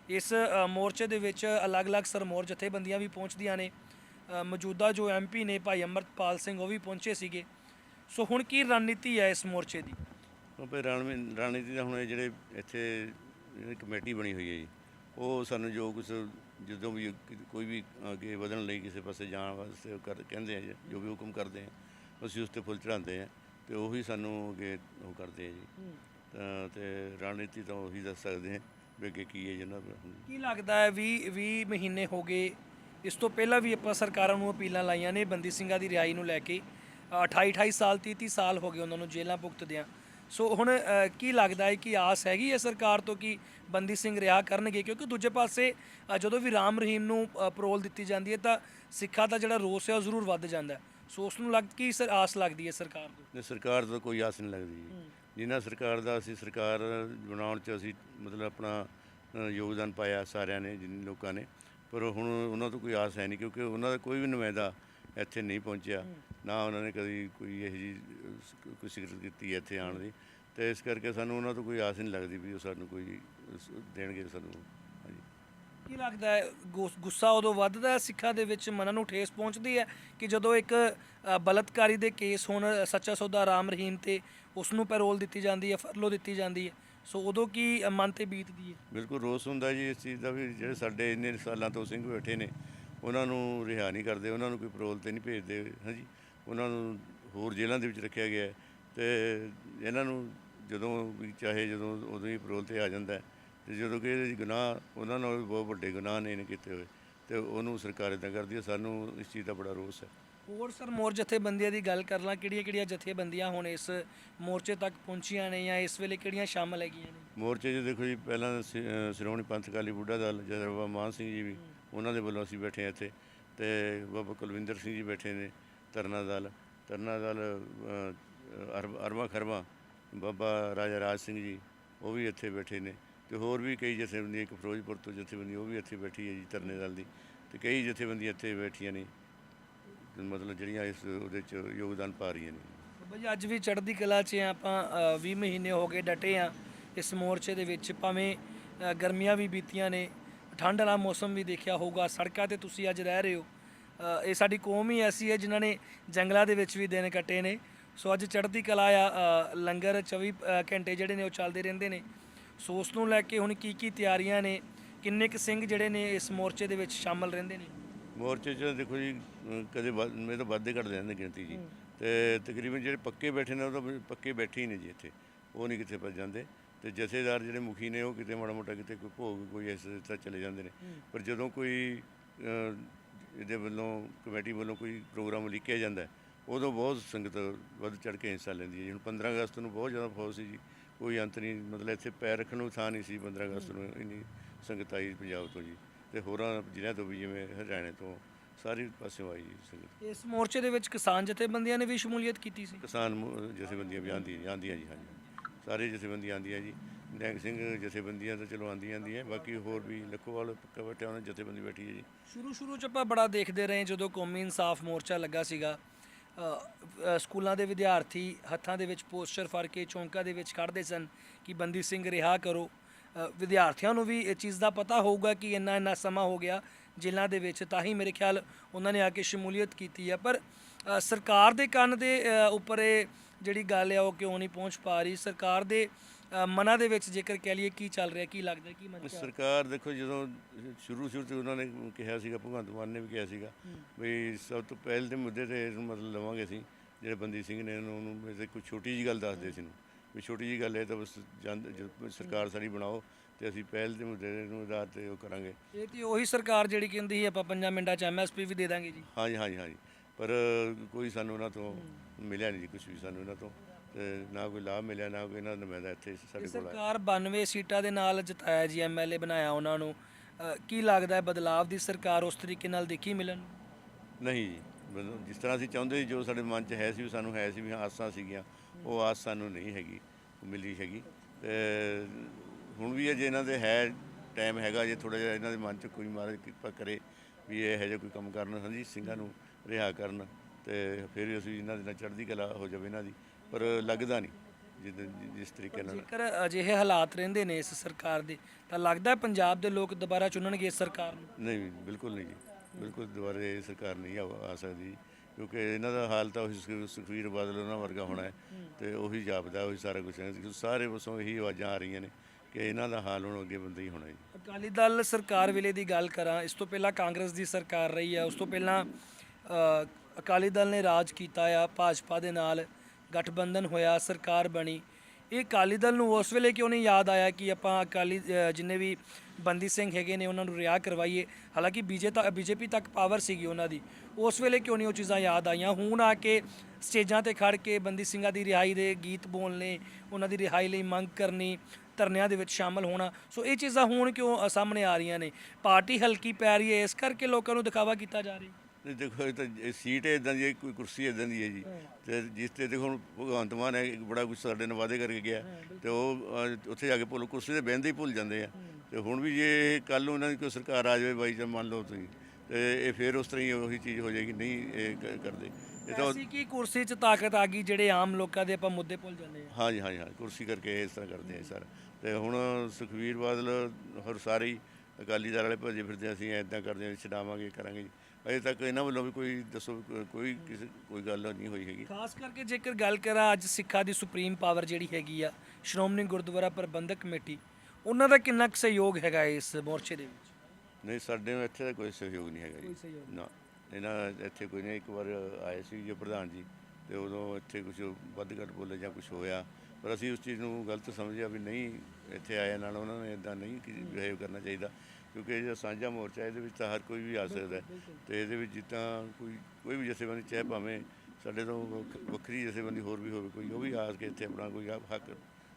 ਇਸ ਅ, ਮੋਰਚੇ ਦੇ ਵਿੱਚ ਅਲੱਗ-ਅਲੱਗ ਸਰਮੋਰ ਜਥੇਬੰਦੀਆਂ ਵੀ ਪਹੁੰਚਦੀਆਂ ਨੇ। ਅ, ਮੌਜੂਦਾ ਜੋ ਐਮਪੀ ਨੇ ਭਾਈ ਅਮਰਤਪਾਲ ਸਿੰਘ ਉਹ ਵੀ ਪਹੁੰਚੇ ਸੀਗੇ। ਸੋ ਹੁਣ ਕੀ ਰਣਨੀਤੀ ਹੈ ਇਸ ਮੋਰਚੇ ਦੀ? ਫਿਰ ਰਣਨੀ ਰਣਨੀਤੀ ਦਾ ਹੁਣ ਇਹ ਜਿਹੜੇ ਇੱਥੇ ਜਿਹੜੀ ਕਮੇਟੀ ਬਣੀ ਹੋਈ ਹੈ ਜੀ ਉਹ ਸਾਨੂੰ ਜੋ ਕੁਝ ਜਦੋਂ ਵੀ ਕੋਈ ਵੀ ਅੱਗੇ ਵਧਣ ਲਈ ਕਿਸੇ ਪਾਸੇ ਜਾਣ ਵਾਸਤੇ ਉਹ ਕਰ ਕਹਿੰਦੇ ਆ ਜੀ, ਜੋ ਵੀ ਹੁਕਮ ਕਰਦੇ ਆ ਅਸੀਂ ਉਸ ਤੇ ਫੁੱਲ ਚੜਾਉਂਦੇ ਆ ਤੇ ਉਹੀ ਸਾਨੂੰ ਅੱਗੇ ਉਹ ਕਰਦੇ ਆ ਜੀ। ਤਾਂ ਤੇ ਰਣਨੀਤੀ ਤਾਂ ਉਹੀ ਦੱਸ ਸਕਦੇ ਆ ਵੀ ਅੱਗੇ ਕੀ ਹੈ ਜਨਾਬ ਕੀ ਲੱਗਦਾ ਹੈ 20 20 ਮਹੀਨੇ ਹੋ ਗਏ ਇਸ ਤੋਂ ਪਹਿਲਾਂ ਵੀ ਆਪਾਂ ਸਰਕਾਰਾਂ ਨੂੰ ਅਪੀਲਾਂ ਲਾਈਆਂ ਨੇ ਬੰਦੀ ਸਿੰਘਾਂ ਦੀ ਰਿਹਾਈ ਨੂੰ ਲੈ ਕੇ 28 28 ਸਾਲ 30 30 ਸਾਲ ਹੋ ਗਏ ਉਹਨਾਂ ਨੂੰ ਜੇਲ੍ਹਾਂ ਭੁਗਤਦਿਆਂ। ਸੋ ਹੁਣ ਕੀ ਲੱਗਦਾ ਹੈ ਕਿ ਆਸ ਹੈਗੀ ਹੈ ਸਰਕਾਰ ਤੋਂ ਕਿ ਬੰਦੀ ਸਿੰਘ ਰਿਹਾ ਕਰਨਗੇ? ਕਿਉਂਕਿ ਦੂਜੇ ਪਾਸੇ ਜਦੋਂ ਵੀ ਰਾਮ ਰਹੀਮ ਨੂੰ ਪਰੋਲ ਦਿੱਤੀ ਜਾਂਦੀ ਹੈ ਤਾਂ ਸਿੱਖਾਂ ਦਾ ਜਿਹੜਾ ਰੋਸ ਹੈ ਉਹ ਜ਼ਰੂਰ ਵੱਧ ਜਾਂਦਾ ਹੈ। ਸੋ ਉਸ ਨੂੰ ਲੱਗ ਕੀ ਸਰ ਆਸ ਲੱਗਦੀ ਹੈ ਸਰਕਾਰ ਨੇ? ਸਰਕਾਰ ਤੋਂ ਕੋਈ ਆਸ ਨਹੀਂ ਲੱਗਦੀ ਜੀ। ਜਿਨ੍ਹਾਂ ਸਰਕਾਰ ਦਾ ਅਸੀਂ ਸਰਕਾਰ ਬਣਾਉਣ 'ਚ ਅਸੀਂ ਮਤਲਬ ਆਪਣਾ ਯੋਗਦਾਨ ਪਾਇਆ ਸਾਰਿਆਂ ਨੇ ਜਿੰਨੇ ਲੋਕਾਂ ਨੇ। ਪਰ ਹੁਣ ਉਹਨਾਂ ਤੋਂ ਕੋਈ ਆਸ ਹੈ ਨਹੀਂ ਕਿਉਂਕਿ ਉਹਨਾਂ ਦਾ ਕੋਈ ਵੀ ਨੁਮਾਇੰਦਾ ਇੱਥੇ ਨਹੀਂ ਪਹੁੰਚਿਆ। ਨਾ ਉਹਨਾਂ ਨੇ ਕਦੀ ਕੋਈ ਇਹੋ ਜੀ ਕੋਈ ਸਿਗਰਟ ਕੀਤੀ ਇੱਥੇ ਆਉਣ ਦੀ। ਤੇ ਇਸ ਕਰਕੇ ਸਾਨੂੰ ਉਹਨਾਂ ਤੋਂ ਕੋਈ ਆਸ ਨਹੀਂ ਲੱਗਦੀ ਵੀ ਉਹ ਸਾਨੂੰ ਕੋਈ ਦੇਣਗੇ ਸਾਨੂੰ। ਹਾਂਜੀ। ਕੀ ਲੱਗਦਾ ਹੈ ਗੁੱਸਾ ਉਦੋਂ ਵੱਧਦਾ ਹੈ ਸਿੱਖਾਂ ਦੇ ਵਿੱਚ ਮਨਾਂ ਨੂੰ ਠੇਸ ਪਹੁੰਚਦੀ ਹੈ ਕਿ ਜਦੋਂ ਇੱਕ ਅ, ਬਲਤਕਾਰੀ ਦੇ ਕੇਸ ਹੁਣ ਸੱਚਾ ਸੌਦਾ ਰਾਮ ਰਹੀਮ ਤੇ ਉਸ ਨੂੰ ਪੈਰੋਲ ਦਿੱਤੀ ਜਾਂਦੀ ਹੈ ਫਰਲੋ ਦਿੱਤੀ ਜਾਂਦੀ ਹੈ। ਸੋ ਉਦੋਂ ਕੀ ਅ, ਮਨ ਤੇ ਬੀਤਦੀ ਹੈ? ਬਿਲਕੁਲ ਰੋਸ ਹੁੰਦਾ ਜੀ ਇਸ ਚੀਜ਼ ਦਾ ਵੀ ਜਿਹੜੇ ਸਾਡੇ ਇੰਨੇ ਸਾਲਾਂ ਤੋਂ ਸਿੰਘ ਬੈਠੇ ਨੇ ਉਹਨਾਂ ਨੂੰ ਰਿਹਾ ਨਹੀਂ ਕਰਦੇ ਉਹਨਾਂ ਨੂੰ ਕੋਈ ਪਰੋਲ ਤੇ ਨਹੀਂ ਭੇਜਦੇ ਹਾਂਜੀ। ਉਹਨਾਂ ਨੂੰ ਹੋਰ ਜੇਲ੍ਹਾਂ ਦੇ ਵਿੱਚ ਰੱਖਿਆ ਗਿਆ ਤੇ ਇਹਨਾਂ ਨੂੰ ਜਦੋਂ ਵੀ ਚਾਹੇ ਜਦੋਂ ਉਦੋਂ ਹੀ ਪਰੋਲ ਤੇ ਆ ਜਾਂਦਾ ਤੇ ਜਦੋਂ ਕਿ ਇਹਦੇ ਗੁਨਾਹ ਉਹਨਾਂ ਨਾਲ ਬਹੁਤ ਵੱਡੇ ਗੁਨਾਹ ਨੇ ਇਹਨੇ ਕੀਤੇ ਹੋਏ ਤੇ ਉਹਨੂੰ ਸਰਕਾਰ ਇਦਾਂ ਕਰਦੀ ਹੈ ਸਾਨੂੰ ਇਸ ਚੀਜ਼ ਦਾ ਬੜਾ ਰੋਸ ਹੈ। ਹੋਰ ਸਰ ਮੋਰ ਜਥੇਬੰਦੀਆਂ ਦੀ ਗੱਲ ਕਰ ਲਾਂ ਕਿਹੜੀਆਂ ਕਿਹੜੀਆਂ ਜਥੇਬੰਦੀਆਂ ਹੁਣ ਇਸ ਮੋਰਚੇ ਤੱਕ ਪਹੁੰਚੀਆਂ ਨੇ ਜਾਂ ਇਸ ਵੇਲੇ ਕਿਹੜੀਆਂ ਸ਼ਾਮਲ ਹੈਗੀਆਂ ਨੇ? ਮੋਰਚੇ 'ਚ ਦੇਖੋ ਜੀ ਪਹਿਲਾਂ ਸ- ਅ, ਸ਼੍ਰੋਮਣੀ ਪੰਥ ਅਕਾਲੀ ਬੁੱਢਾ ਦਲ ਬਾਬਾ ਮਾਨ ਸਿੰਘ ਜੀ ਵੀ ਉਹਨਾਂ ਦੇ ਵੱਲੋਂ ਅਸੀਂ ਬੈਠੇ ਹਾਂ ਇੱਥੇ ਤੇ ਬਾਬਾ ਕੁਲਵਿੰਦਰ ਸਿੰਘ ਜੀ ਬੈਠੇ ਨੇ ਤਰਨਾ ਦਲ ਤਰਨਾ ਦਲ ਅ, ਅਰਬ- ਅਰਮਾ ਖਰਮਾ ਬਾਬਾ ਰਾਜਾ ਰਾਜ ਸਿੰਘ ਜੀ ਉਹ ਵੀ ਇੱਥੇ ਬੈਠੇ ਨੇ ਤੇ ਹੋਰ ਵੀ ਕਈ ਜਥੇਬੰਦੀਆਂ ਇੱਕ ਫਿਰੋਜ਼ਪੁਰ ਤੋਂ ਜਥੇਬੰਦੀ ਉਹ ਵੀ ਇੱਥੇ ਬੈਠੀ ਹੈ ਜੀ ਤਰਨੇ ਦਲ ਦੀ ਤੇ ਕਈ ਜਥੇਬੰਦੀਆਂ ਇੱਥੇ ਬੈਠੀਆਂ ਨੇ ਮਤਲਬ ਜਿਹੜੀਆਂ ਇਸ ਉਹਦੇ 'ਚ ਯੋਗਦਾਨ ਪਾ ਰਹੀਆਂ ਨੇ। ਬਾਬਾ ਅੱਜ ਵੀ ਚੜ੍ਹਦੀ ਕਲਾ 'ਚ ਹਾਂ ਆਪਾਂ ਅ, 20 ਮਹੀਨੇ ਹੋ ਗਏ ਡਟੇ ਆ ਇਸ ਮੋਰਚੇ ਦੇ ਵਿੱਚ ਭਾਵੇਂ ਗਰਮੀਆਂ ਵੀ ਬੀਤੀਆਂ ਨੇ ਠੰਡ ਵਾਲਾ ਮੌਸਮ ਵੀ ਦੇਖਿਆ ਹੋਊਗਾ ਸੜਕਾਂ ਤੇ ਤੁਸੀਂ ਅੱਜ ਰਹਿ ਰਹੇ ਹੋ। ਇਹ ਸਾਡੀ ਕੌਮ ਹੀ ਐਸੀ ਹੈ ਜਿਨ੍ਹਾਂ ਨੇ ਜੰਗਲਾਂ ਦੇ ਵਿੱਚ ਵੀ ਦਿਨ ਕੱਟੇ ਨੇ। ਸੋ ਅੱਜ ਚੜ੍ਹਦੀ ਕਲਾ ਆ ਲੰਗਰ 24 ਅ, ਘੰਟੇ ਜਿਹੜੇ ਨੇ ਉਹ ਚੱਲਦੇ ਰਹਿੰਦੇ ਨੇ। ਸੋ ਉਸ ਨੂੰ ਲੈ ਕੇ ਹੁਣ ਕੀ ਕੀ ਤਿਆਰੀਆਂ ਨੇ ਕਿੰਨੇ ਕੁ ਸਿੰਘ ਜਿਹੜੇ ਨੇ ਇਸ ਮੋਰਚੇ ਦੇ ਵਿੱਚ ਸ਼ਾਮਲ ਰਹਿੰਦੇ ਨੇ? ਮੋਰਚੇ 'ਚ ਦੇਖੋ ਜੀ ਕਦੇ ਵੱਧ- ਮੇਰੇ ਤਾਂ ਵੱਧਦੇ ਘਟਦੇ ਜਾਂਦੇ ਗਿਣਤੀ ਜੀ। ਤੇ ਤਕਰੀਬਨ ਜਿਹੜੇ ਪੱਕੇ ਬੈਠੇ ਨੇ ਉਹ ਤਾਂ ਪੱਕੇ ਬੈਠੇ ਹੀ ਨੇ ਜੀ ਇੱਥੇ। ਉਹ ਨਹੀਂ ਕਿਤੇ ਭੱਜ ਜਾਂਦੇ। ਤੇ ਜਥੇਦਾਰ ਜਿਹੜੇ ਮੁਖੀ ਨੇ ਉਹ ਕਿਤੇ ਮਾੜਾ ਮੋਟਾ ਕਿਤੇ ਕੋਈ ਭੋਗ ਕੋਈ ਇਸ ਤਰ੍ਹਾਂ ਚਲੇ ਜਾਂਦੇ ਨੇ। ਪਰ ਜਦੋਂ ਕੋਈ ਇਹਦੇ ਵੱਲੋਂ ਕਮੇਟੀ ਵੱਲੋਂ ਕੋਈ ਪ੍ਰੋਗਰਾਮ ਲਿਖਿਆ ਜਾਂਦਾ ਉਦੋਂ ਬਹੁਤ ਸੰਗਤ ਵੱਧ ਚੜ ਕੇ ਹਿੱਸਾ ਲੈਂਦੀ ਹੈ ਜੀ। ਹੁਣ 15 ਅਗਸਤ ਨੂੰ ਬਹੁਤ ਜ਼ਿਆਦਾ ਫੌਜ ਸੀ ਜੀ। ਕੋਈ ਅੰਤ ਨਹੀਂ ਮਤਲਬ ਇੱਥੇ ਪੈਰ ਰੱਖਣ ਨੂੰ ਥਾਂ ਨਹੀਂ ਸੀ 15 ਅਗਸਤ ਨੂੰ ਇੰਨੀ ਸੰਗਤ ਆਈ ਪੰਜਾਬ ਤੋਂ ਜੀ। ਤੇ ਹੋਰਾਂ ਜ਼ਿਲ੍ਹਿਆਂ ਤੋਂ ਵੀ ਜਿਵੇਂ ਹਰਿਆਣੇ ਤੋਂ ਸਾਰੇ ਪਾਸਿਓਂ ਆਈ ਜੀ ਸੰਗਤ। ਇਸ ਮੋਰਚੇ ਦੇ ਵਿੱਚ ਕਿਸਾਨ ਜਥੇਬੰਦੀਆਂ ਨੇ ਵੀ ਸ਼ਮੂਲੀਅਤ ਕੀਤੀ ਸੀ? ਕਿਸਾਨ ਜਥੇਬੰਦੀਆਂ ਵੀ ਆਉਂਦੀਆਂ ਆਉਂਦੀਆਂ ਜੀ ਹਾਂਜੀ। ਸਾਰੇ ਜਥੇਬੰਦੀਆਂ ਆਉਂਦੀਆਂ ਜੀ। ਨਿਹੰਗ ਸਿੰਘ ਜਥੇਬੰਦੀਆਂ ਤਾਂ ਚਲੋ ਆਉਂਦੀਆਂ ਆਉਂਦੀਆਂ, ਬਾਕੀ ਹੋਰ ਵੀ ਲੱਖੋਵਾਲ ਪੱਕਾ ਬੈਠਿਆ ਉਹਨਾਂ ਜਥੇਬੰਦੀ ਬੈਠੀ ਹੈ ਜੀ। ਸ਼ੁਰੂ ਸ਼ੁਰੂ ਚ ਆਪਾਂ ਬੜਾ ਦੇਖਦੇ ਰਹੇ ਜਦੋਂ ਕੌਮੀ ਇਨਸਾਫ ਮੋਰਚਾ ਲੱਗਾ ਸੀਗਾ। ਸਕੂਲਾਂ ਦੇ ਵਿਦਿਆਰਥੀ ਹੱਥਾਂ ਦੇ ਵਿੱਚ ਪੋਸਟਰ ਫੜ ਕੇ ਚੌਂਕਾਂ ਦੇ ਵਿੱਚ ਖੜ੍ਹਦੇ ਸਨ ਕਿ ਬੰਦੀ ਸਿੰਘ ਰਿਹਾ ਕਰੋ। ਵਿਦਿਆਰਥੀਆਂ ਨੂੰ ਵੀ ਇਹ ਚੀਜ਼ ਦਾ ਪਤਾ ਹੋਊਗਾ ਕਿ ਇੰਨਾ ਇੰਨਾ ਸਮਾਂ ਹੋ ਗਿਆ ਜੇਲ੍ਹਾਂ ਦੇ ਵਿੱਚ, ਤਾਂ ਹੀ ਮੇਰੇ ਖਿਆਲ ਉਹਨਾਂ ਨੇ ਆ ਕੇ ਸ਼ਮੂਲੀਅਤ ਕੀਤੀ ਹੈ। ਪਰ ਸਰਕਾਰ ਦੇ ਕੰਨ ਦੇ ਉੱਪਰ ਇਹ ਜਿਹੜੀ ਗੱਲ ਹੈ ਉਹ ਕਿਉਂ ਨਹੀਂ ਪਹੁੰਚ ਪਾ ਰਹੀ? ਸਰਕਾਰ ਦੇ ਮਨਾਂ ਦੇ ਵਿੱਚ ਜੇਕਰ ਕਹਿ ਲਈਏ ਕੀ ਚੱਲ ਰਿਹਾ ਕੀ ਲੱਗਦਾ ਕੀ ਮਨ ਸਰਕਾਰ ਦੇਖੋ ਜਦੋਂ ਸ਼ੁਰੂ ਸ਼ੁਰੂ ਤੋਂ ਉਹਨਾਂ ਨੇ ਕਿਹਾ ਸੀਗਾ ਭਗਵੰਤ ਮਾਨ ਨੇ ਵੀ ਕਿਹਾ ਸੀਗਾ ਵੀ ਸਭ ਤੋਂ ਪਹਿਲ ਦੇ ਮੁੱਦੇ ਤੇ ਮਤਲਬ ਲਵਾਂਗੇ ਅਸੀਂ ਜਿਹੜੇ ਬੰਦੀ ਸਿੰਘ ਨੇ ਉਹਨੂੰ ਵੈਸੇ ਕੋਈ ਛੋਟੀ ਜੀ ਗੱਲ ਦੱਸਦੇ ਸੀ ਨੂੰ ਵੀ ਛੋਟੀ ਜੀ ਗੱਲ ਹੈ ਤਾਂ ਬਸ ਸਰਕਾਰ ਸਾਡੀ ਬਣਾਓ ਤੇ ਅਸੀਂ ਪਹਿਲ ਦੇ ਮੁੱਦੇ ਨੂੰ ਆਧਾਰ ਤੇ ਉਹ ਕਰਾਂਗੇ। ਇਹ ਤੇ ਉਹੀ ਸਰਕਾਰ ਜਿਹੜੀ ਕਹਿੰਦੀ ਸੀ ਆਪਾਂ ਪੰਜਾਂ ਮਿੰਟਾਂ ਚ ਐਮਐਸਪੀ ਵੀ ਦੇ ਦਾਂਗੇ ਜੀ। ਹਾਂਜੀ ਹਾਂਜੀ ਹਾਂਜੀ। ਪਰ ਕੋਈ ਸਾਨੂੰ ਉਹਨਾਂ ਤੋਂ ਮਿਲਿਆ ਨਹੀਂ ਜੀ ਕੁਝ ਵੀ ਸਾਨੂੰ ਇਹਨਾਂ ਤੋਂ ਤੇ ਨਾ ਕੋਈ ਲਾਭ ਮਿਲਿਆ ਨਾ ਕੋਈ ਇਹਨਾਂ ਦਾ ਨੁਮਾਇੰਦਾ ਇੱਥੇ ਸਾਡੇ ਕੋਲ ਆਇਆ ਸਰਕਾਰ 92 ਸੀਟਾਂ ਦੇ ਨਾਲ ਜਿਤਾਇਆ ਜੀ ਐਮਐਲਏ ਬਣਾਇਆ ਉਹਨਾਂ ਨੂੰ। ਅ, ਕੀ ਲੱਗਦਾ ਹੈ ਬਦਲਾਵ ਦੀ ਸਰਕਾਰ ਉਸ ਤਰੀਕੇ ਨਾਲ ਦੇਖੀ ਮਿਲਣ? ਨਹੀਂ ਜੀ ਮਤਲਬ ਜਿਸ ਤਰ੍ਹਾਂ ਅਸੀਂ ਚਾਹੁੰਦੇ ਸੀ ਜੋ ਸਾਡੇ ਮਨ 'ਚ ਹੈ ਸੀ ਵੀ ਸਾਨੂੰ ਹੈ ਸੀ ਵੀ ਆਸਾਂ ਸੀਗੀਆਂ। ਉਹ ਆਸ ਸਾਨੂੰ ਨਹੀਂ ਹੈਗੀ ਮਿਲੀ ਹੈਗੀ। ਤੇ ਹੁਣ ਵੀ ਅਜੇ ਇਹਨਾਂ ਦੇ ਹੈ ਟਾਈਮ ਹੈਗਾ ਜੇ ਥੋੜਾ ਜਿਹਾ ਇਹਨਾਂ ਦੇ ਮਨ 'ਚ ਕੋਈ ਮਹਾਰਾਜ ਕਿਰਪਾ ਕਰੇ ਵੀ ਇਹ ਇਹੋ ਜਿਹਾ ਕੋਈ ਕੰਮ ਕਰਨ। ਹਾਂਜੀ ਸਿੰਘਾਂ ਨੂੰ ਰਿਹਾ ਕਰਨ ਤੇ ਫਿਰ ਅਸੀਂ ਇਹਨਾਂ ਦੇ ਨਾਲ ਚੜ੍ਹਦੀ ਕਲਾ ਹੋ ਜਾਵੇ ਇਹਨਾਂ ਦੀ ਪਰ ਲੱਗਦਾ ਨਹੀਂ ਜਿੱਦ- ਜਿਸ ਤਰੀਕੇ ਨਾਲ। ਜੇਕਰ ਅਜਿਹੇ ਹਾਲਾਤ ਰਹਿੰਦੇ ਨੇ ਇਸ ਸਰਕਾਰ ਦੇ ਤਾਂ ਲੱਗਦਾ ਹੈ ਪੰਜਾਬ ਦੇ ਲੋਕ ਦੁਬਾਰਾ ਚੁਣਨਗੇ ਇਸ ਸਰਕਾਰ ਨੂੰ? ਨਹੀਂ ਬਿਲਕੁਲ ਨਹੀਂ ਜੀ। ਬਿਲਕੁਲ ਦੁਬਾਰੇ ਇਹ ਸਰਕਾਰ ਨਹੀਂ ਆ ਆ ਸਕਦੀ ਕਿਉਂਕਿ ਇਹਨਾਂ ਦਾ ਹਾਲ ਤਾਂ ਉਹੀ ਸੁਖ- ਸੁਖਬੀਰ ਬਾਦਲ ਉਹਨਾਂ ਵਰਗਾ ਹੋਣਾ ਹੈ ਤੇ ਉਹੀ ਜਾਪਦਾ ਉਹੀ ਸਾਰਾ ਕੁਝ ਹੈ। ਸਾਰੇ ਪਾਸੋਂ ਇਹੀ ਆਵਾਜ਼ਾਂ ਆ ਰਹੀਆਂ ਨੇ ਕਿ ਇਹਨਾਂ ਦਾ ਹਾਲ ਹੁਣ ਅੱਗੇ ਬੰਦਾ ਹੀ ਹੋਣਾ ਜੀ। ਅਕਾਲੀ ਦਲ ਸਰਕਾਰ ਵੇਲੇ ਦੀ ਗੱਲ ਕਰਾਂ ਇਸ ਤੋਂ ਪਹਿਲਾਂ ਕਾਂਗਰਸ ਦੀ ਸਰਕਾਰ ਰਹੀ ਹੈ ਉਸ ਤੋਂ ਪਹਿਲਾਂ ਅਕਾਲੀ ਦਲ ਨੇ ਰਾਜ ਕੀਤਾ ਆ, ਭਾਜਪਾ ਦੇ ਨਾਲ ਗਠਬੰਧਨ ਹੋਇਆ, ਸਰਕਾਰ ਬਣੀ। ਇਹ ਅਕਾਲੀ ਦਲ ਨੂੰ ਉਸ ਵੇਲੇ ਕਿਉਂ ਨਹੀਂ ਯਾਦ ਆਇਆ ਕਿ ਆਪਾਂ ਅਕਾਲੀ ਜਿੰਨੇ ਵੀ ਬੰਦੀ ਸਿੰਘ ਹੈਗੇ ਨੇ, ਉਹਨਾਂ ਨੂੰ ਰਿਹਾ ਕਰਵਾਈਏ? ਹਾਲਾਂਕਿ ਬੀਜੇ ਤਾਂ, ਬੀਜੇਪੀ ਤੱਕ ਪਾਵਰ ਸੀਗੀ ਉਹਨਾਂ ਦੀ। ਉਸ ਵੇਲੇ ਕਿਉਂ ਨਹੀਂ ਉਹ ਚੀਜ਼ਾਂ ਯਾਦ ਆਈਆਂ? ਹੁਣ ਆ ਕੇ ਸਟੇਜਾਂ ਤੇ ਖੜ ਕੇ ਬੰਦੀ ਸਿੰਘਾਂ ਦੀ ਰਿਹਾਈ ਦੇ ਗੀਤ ਬੋਲਨੇ, ਉਹਨਾਂ ਦੀ ਰਿਹਾਈ ਲਈ ਮੰਗ ਕਰਨੀ, ਧਰਨਿਆਂ ਦੇ ਵਿੱਚ ਸ਼ਾਮਲ ਹੋਣਾ। ਸੋ ਇਹ ਚੀਜ਼ਾਂ ਹੁਣ ਕਿਉਂ ਸਾਹਮਣੇ ਆ ਰਹੀਆਂ ਨੇ? ਪਾਰਟੀ ਹਲਕੀ ਪੈ ਰਹੀ ਹੈ, ਇਸ ਕਰਕੇ ਲੋਕਾਂ ਨੂੰ ਦਿਖਾਵਾ ਕੀਤਾ ਜਾ ਰਿਹਾ। ਨਹੀਂ ਦੇਖੋ ਇਹ ਤਾਂ ਇਹ ਸੀਟ ਇਦਾਂ ਦੀ ਹੈ ਕੋਈ ਕੁਰਸੀ ਇਦਾਂ ਦੀ ਹੈ ਜੀ। ਤੇ ਜਿਸ ਤੇ ਦੇਖੋ ਹੁਣ ਭਗਵੰਤ ਮਾਨ ਹੈ ਇੱਕ ਬੜਾ ਕੁਝ ਸਾਡੇ ਨਾਲ ਵਾਅਦੇ ਕਰਕੇ ਗਿਆ। ਤੇ ਉਹ ਅਹ, ਉੱਥੇ ਜਾ ਕੇ ਭੁੱਲ ਕੁਰਸੀ ਤੇ ਬਹਿੰਦੇ ਹੀ ਭੁੱਲ ਜਾਂਦੇ ਆ। ਤੇ ਹੁਣ ਵੀ ਜੇ ਕੱਲ ਨੂੰ ਉਹਨਾਂ ਦੀ ਕੋਈ ਸਰਕਾਰ ਆ ਜਾਵੇ ਬਾਈ ਜੀ ਮੰਨ ਲਓ ਤੁਸੀਂ ਤੇ ਇਹ ਫੇਰ ਉਸ ਤਰ੍ਹਾਂ ਹੀ ਉਹੀ ਚੀਜ਼ ਹੋ ਜਾਏਗੀ ਨਹੀਂ ਇਹ ਕ- ਕਰਦੇ। ਇਹ ਤਾਂ ਐਸੀ ਕੀ ਕੁਰਸੀ 'ਚ ਤਾਕਤ ਆ ਗਈ ਜਿਹੜੇ ਆਮ ਲੋਕਾਂ ਦੇ ਆਪਾਂ ਮੁੱਦੇ ਭੁੱਲ ਜਾਂਦੇ ਆ? ਹਾਂਜੀ ਹਾਂਜੀ ਹਾਂ ਕੁਰਸੀ ਕਰਕੇ ਇਸ ਤਰ੍ਹਾਂ ਕਰਦੇ ਆ ਸਰ। ਤੇ ਹੁਣ ਸੁਖਵੀਰ ਬਾਦਲ ਹੋਰ ਸਾਰੇ ਹੀ ਅਕਾਲੀ ਦਲ ਵਾਲੇ ਭੱਜੇ ਫਿਰਦੇ ਆ, ਅਸੀਂ ਐਦਾਂ ਕਰਦੇ ਆ ਛਡਾਵਾਂਗੇ ਕਰਾਂਗੇ ਜੀ। ਅਜੇ ਤੱਕ ਇਹਨਾਂ ਵੱਲੋਂ ਵੀ ਕੋਈ ਦੱਸੋ ਕੋਈ ਕਿਸੇ ਕੋਈ ਗੱਲ ਨਹੀਂ ਹੋਈ ਹੈਗੀ। ਖਾਸ ਕਰਕੇ ਜੇਕਰ ਗੱਲ ਕਰਾਂ ਅੱਜ ਸਿੱਖਾਂ ਦੀ ਸੁਪਰੀਮ ਪਾਵਰ ਜਿਹੜੀ ਹੈਗੀ ਆ ਸ਼੍ਰੋਮਣੀ ਗੁਰਦੁਆਰਾ ਪ੍ਰਬੰਧਕ ਕਮੇਟੀ ਉਹਨਾਂ ਦਾ ਕਿੰਨਾ ਕੁ ਸਹਿਯੋਗ ਹੈਗਾ ਇਸ ਮੋਰਚੇ ਦੇ ਵਿੱਚ? ਨਹੀਂ ਸਾਡੇ ਨੂੰ ਇੱਥੇ ਦਾ ਕੋਈ ਸਹਿਯੋਗ ਨਹੀਂ ਹੈਗਾ ਜੀ। ਨਾ ਇਹਨਾਂ ਇੱਥੇ ਕੋਈ ਨਹੀਂ ਇੱਕ ਵਾਰ ਆਏ ਸੀ ਜੋ ਪ੍ਰਧਾਨ ਜੀ ਤੇ ਉਦੋਂ ਇੱਥੇ ਕੁਝ ਵੱਧ ਘੱਟ ਬੋਲੇ ਜਾਂ ਕੁਝ ਹੋਇਆ। ਪਰ ਅਸੀਂ ਉਸ ਚੀਜ਼ ਨੂੰ ਗਲਤ ਸਮਝਿਆ ਵੀ ਨਹੀਂ ਇੱਥੇ ਆਏ ਨਾਲ ਉਹਨਾਂ ਨੇ ਇਦਾਂ ਨਹੀਂ ਬਿਹੇਵ ਕਰਨਾ ਚਾਹੀਦਾ। ਕਿਉਂਕਿ ਇਹ ਜਿਹੜਾ ਸਾਂਝਾ ਮੋਰਚਾ ਇਹਦੇ ਵਿੱਚ ਤਾਂ ਹਰ ਕੋਈ ਵੀ ਆ ਸਕਦਾ ਤੇ ਇਹਦੇ ਵਿੱਚ ਜਿੱਦਾਂ ਕੋਈ ਕੋਈ ਵੀ ਜਥੇਬੰਦੀ ਚਾਹੇ ਭਾਵੇਂ ਸਾਡੇ ਤੋਂ ਵੱਖ- ਵੱਖਰੀ ਜਥੇਬੰਦੀ ਹੋਰ ਵੀ ਹੋਵੇ ਕੋਈ ਉਹ ਵੀ ਆ ਕੇ ਇੱਥੇ ਆਪਣਾ ਕੋਈ ਆਪ ਹੱਕ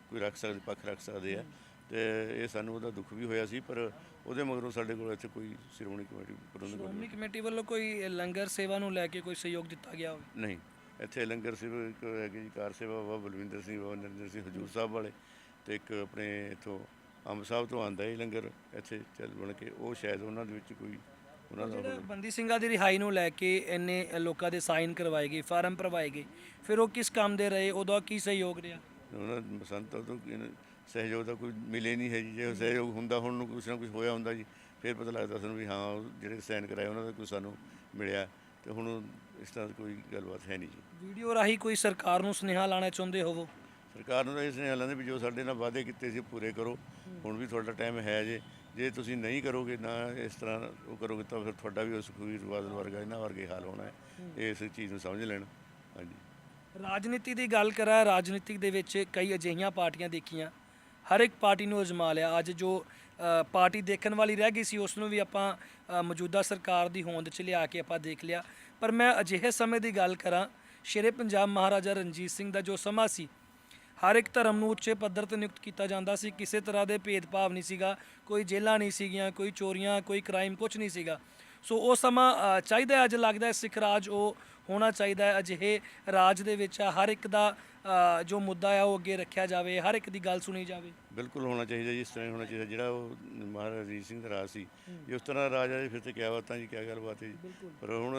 ਕੋਈ ਰੱਖ ਸਕਦੇ ਪੱਖ ਰੱਖ ਸਕਦੇ ਆ। ਤੇ ਇਹ ਸਾਨੂੰ ਉਹਦਾ ਦੁੱਖ ਵੀ ਹੋਇਆ ਸੀ ਪਰ ਉਹਦੇ ਮਗਰੋਂ ਸਾਡੇ ਕੋਲ ਇੱਥੇ ਕੋਈ ਸ਼੍ਰੋਮਣੀ ਕਮੇਟੀ ਪ੍ਰਬੰਧਕ ਸ਼੍ਰੋਮਣੀ ਕਮੇਟੀ ਵੱਲੋਂ ਕੋਈ ਲੰਗਰ ਸੇਵਾ ਨੂੰ ਲੈ ਕੇ ਕੋਈ ਸਹਿਯੋਗ ਦਿੱਤਾ ਗਿਆ ਹੋਵੇ? ਨਹੀਂ ਇੱਥੇ ਲੰਗਰ ਸੇਵਾ ਇੱਕ ਹੈਗੀ ਜੀ ਕਾਰ ਸੇਵਾ ਵਾ ਬਲਵਿੰਦਰ ਸਿੰਘ ਵਾ ਨਰਿੰਦਰ ਸਿੰਘ ਹਜੂਰ ਸਾਹਿਬ ਵਾਲੇ ਤੇ ਇੱਕ ਆਪਣੇ ਇੱਥੋਂ ਅੰਬ ਸਾਹਿਬ ਤੋਂ ਆਂਦਾ ਹੀ ਲੰਗਰ ਇੱਥੇ ਚੱਲ ਬਣ ਕੇ ਉਹ ਸ਼ਾਇਦ ਉਹਨਾਂ ਦੇ ਵਿੱਚ ਕੋਈ ਉਹਨਾਂ ਦਾ ਜਿਹੜਾ ਬੰਦੀ ਸਿੰਘਾਂ ਦੀ ਰਿਹਾਈ ਨੂੰ ਲੈ ਕੇ ਇੰਨੇ ਲੋਕਾਂ ਦੇ ਸਾਈਨ ਕਰਵਾਏ ਗਏ ਫਾਰਮ ਭਰਵਾਏ ਗਏ ਫਿਰ ਉਹ ਕਿਸ ਕੰਮ ਦੇ ਰਹੇ ਉਹਦਾ ਕੀ ਸਹਿਯੋਗ ਰਿਹਾ? ਉਹਨਾਂ ਸੰਤਾਂ ਤੋਂ ਸਹਿਯੋਗ ਦਾ ਕੋਈ ਮਿਲੇ ਨਹੀਂ ਹੈ ਜੀ ਜੇ ਸਹਿਯੋਗ ਹੁੰਦਾ ਹੁਣ ਨੂੰ ਕੁਛ ਨਾ ਕੁਛ ਹੋਇਆ ਹੁੰਦਾ ਜੀ ਫਿਰ ਪਤਾ ਲੱਗਦਾ ਸਾਨੂੰ ਵੀ ਹਾਂ ਉਹ ਜਿਹੜੇ ਸਾਈਨ ਕਰਾਏ ਉਹਨਾਂ ਦਾ ਕੋਈ ਸਾਨੂੰ ਮਿਲਿਆ ਤੇ ਹੁਣ ਇਸ ਤਰ੍ਹਾਂ ਦੀ ਕੋਈ ਗੱਲਬਾਤ ਹੈ ਨਹੀਂ ਜੀ। ਵੀਡੀਓ ਰਾਹੀਂ ਕੋਈ ਸਰਕਾਰ ਨੂੰ ਸੁਨੇਹਾ ਲਾਣਾ ਚਾਹੁੰਦੇ ਹੋਵੋ? ਸਰਕਾਰ ਨੂੰ ਤਾਂ ਇਸ ਨੇ ਹਾਲਾਂ ਦੇ ਵੀ ਜੋ ਸਾਡੇ ਨਾਲ ਵਾਅਦੇ ਕੀਤੇ ਸੀ ਪੂਰੇ ਕਰੋ। ਹੁਣ ਵੀ ਤੁਹਾਡਾ ਟਾਈਮ ਹੈ ਜੇ। ਜੇ ਤੁਸੀਂ ਨਹੀਂ ਕਰੋਗੇ ਨਾ ਇਸ ਤਰ੍ਹਾਂ ਉਹ ਕਰੋਗੇ ਤਾਂ ਫਿਰ ਤੁਹਾਡਾ ਵੀ ਉਸ ਸੁਖਵੀਰ ਬਾਦਲ ਵਰਗਾ ਇਹਨਾਂ ਵਰਗੇ ਹਾਲ ਹੋਣਾ ਹੈ। ਇਸ ਚੀਜ਼ ਨੂੰ ਸਮਝ ਲੈਣ। ਹਾਂਜੀ। ਰਾਜਨੀਤੀ ਦੀ ਗੱਲ ਕਰਾਂ ਰਾਜਨੀਤਿਕ ਦੇ ਵਿੱਚ ਕਈ ਅਜਿਹੀਆਂ ਪਾਰਟੀਆਂ ਦੇਖੀਆਂ। ਹਰ ਇੱਕ ਪਾਰਟੀ ਨੂੰ ਅਜਮਾ ਲਿਆ ਅੱਜ ਜੋ ਪਾਰਟੀ ਦੇਖਣ ਵਾਲੀ ਰਹਿ ਗਈ ਸੀ ਉਸ ਨੂੰ ਵੀ ਆਪਾਂ ਮੌਜੂਦਾ ਸਰਕਾਰ ਦੀ ਹੋਂਦ 'ਚ ਲਿਆ ਕੇ ਆਪਾਂ ਦੇਖ ਲਿਆ। ਪਰ ਮੈਂ ਅਜਿਹੇ ਸਮੇਂ ਦੀ ਗੱਲ ਕਰਾਂ ਸ਼ੇਰੇ ਪੰਜਾਬ ਮਹਾਰਾਜਾ ਰਣਜੀਤ ਸਿੰਘ ਦਾ ਜੋ ਸਮਾਂ ਸੀ ਹਰ ਇੱਕ ਧਰਮ ਨੂੰ ਉੱਚੇ ਪੱਧਰ ਤੇ ਨਿਯੁਕਤ ਕੀਤਾ ਜਾਂਦਾ ਸੀ। ਕਿਸੇ ਤਰ੍ਹਾਂ ਦੇ ਭੇਦਭਾਵ ਨਹੀਂ ਸੀਗਾ। ਕੋਈ ਜੇਲਾਂ ਨਹੀਂ ਸੀਗੀਆਂ ਕੋਈ ਚੋਰੀਆਂ ਕੋਈ ਕ੍ਰਾਈਮ ਕੁਝ ਨਹੀਂ ਸੀਗਾ। ਸੋ ਉਹ ਸਮਾਂ ਚਾਹੀਦਾ ਅੱਜ ਲੱਗਦਾ ਹੈ ਸਿੱਖ ਰਾਜ ਉਹ ਹੋਣਾ ਚਾਹੀਦਾ ਹੈ। ਅਜਿਹੇ ਰਾਜ ਦੇ ਵਿੱਚ ਹਰ ਇੱਕ ਦਾ ਜੋ ਮੁੱਦਾ ਆ ਉਹ ਅੱਗੇ ਰੱਖਿਆ ਜਾਵੇ ਹਰ ਇੱਕ ਦੀ ਗੱਲ ਸੁਣੀ ਜਾਵੇ। ਬਿਲਕੁਲ ਹੋਣਾ ਚਾਹੀਦਾ ਜੀ ਇਸ ਤਰ੍ਹਾਂ ਹੋਣਾ ਚਾਹੀਦਾ। ਜਿਹੜਾ ਉਹ ਮਹਾਰਾਜਾ ਰਣਜੀਤ ਸਿੰਘ ਦਾ ਰਾਜ ਸੀ ਜੇ ਉਸ ਤਰ੍ਹਾਂ ਰਾਜ ਆ ਜੀ, ਫਿਰ ਤੇ ਕਿਆ ਬਾਤਾਂ ਜੀ ਕਿਆ ਗੱਲਬਾਤ ਹੈ ਜੀ। ਪਰ ਹੁਣ